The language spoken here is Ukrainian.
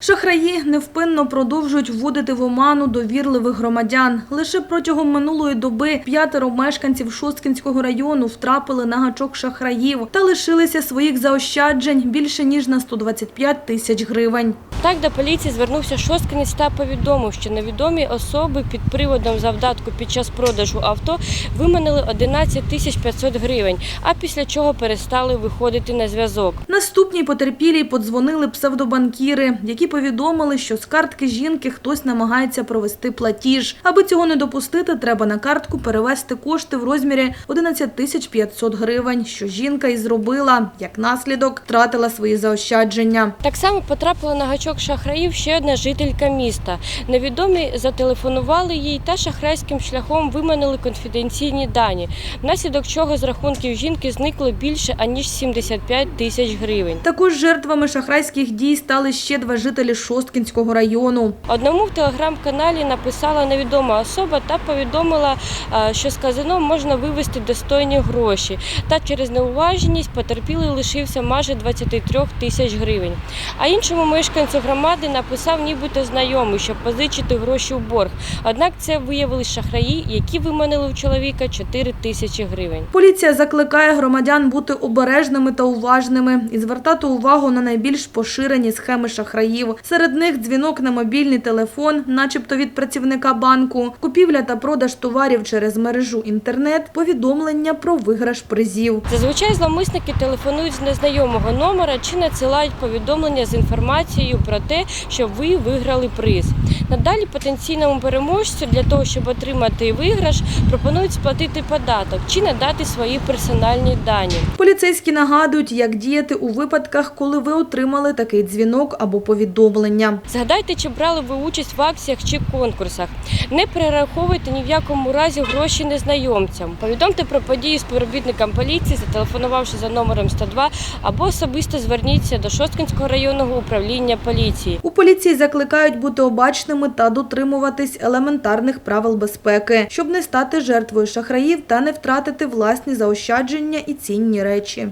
Шахраї невпинно продовжують вводити в оману довірливих громадян. Лише протягом минулої доби п'ятеро мешканців Шосткінського району втрапили на гачок шахраїв та лишилися своїх заощаджень більше ніж на 125 тисяч гривень. Так до поліції звернувся шосткинець та повідомив, що невідомі особи під приводом завдатку під час продажу авто виманили 11 тисяч 500 гривень, а після чого перестали виходити на зв'язок. Наступній потерпілій подзвонили псевдобанкіри, які повідомили, що з картки жінки хтось намагається провести платіж. Аби цього не допустити, треба на картку перевести кошти в розмірі 11 тисяч 500 гривень, що жінка і зробила. Як наслідок, втратила свої заощадження. Так само потрапила на гачок шахраїв ще одна жителька міста. Невідомі зателефонували їй та шахрайським шляхом виманили конфіденційні дані, внаслідок чого з рахунків жінки зникло більше аніж 75 тисяч гривень. Також жертвами шахрайських дій стали ще два жителі Шосткінського району. Одному в телеграм-каналі написала невідома особа та повідомила, е, що з казино можна вивести достойні гроші. Та через неуважність потерпілий лишився майже 23 тисяч гривень. А іншому мешканцю громади написав нібито знайомий, щоб позичити гроші у борг. Однак це виявилися шахраї, які виманили у чоловіка 4 тисячі гривень. Поліція закликає громадян бути обережними та уважними і звертати увагу на найбільш поширені схеми шахраїв. Серед них дзвінок на мобільний телефон, начебто від працівника банку, купівля та продаж товарів через мережу інтернет, повідомлення про виграш призів. Зазвичай зловмисники телефонують з незнайомого номера чи надсилають повідомлення з інформацією про те, що ви виграли приз. Надалі потенційному переможцю для того, щоб отримати виграш, пропонують сплатити податок чи надати свої персональні дані. Поліцейські нагадують, як діяти у випадках, коли ви отримали такий дзвінок або повідомлення. Згадайте, чи брали ви участь в акціях чи конкурсах. Не перераховуйте ні в якому разі гроші незнайомцям. Повідомте про події співробітникам поліції, зателефонувавши за номером 102, або особисто зверніться до Шосткинського районного управління поліції. У поліції закликають бути обачними та дотримуватись елементарних правил безпеки, щоб не стати жертвою шахраїв та не втратити власні заощадження і цінні речі.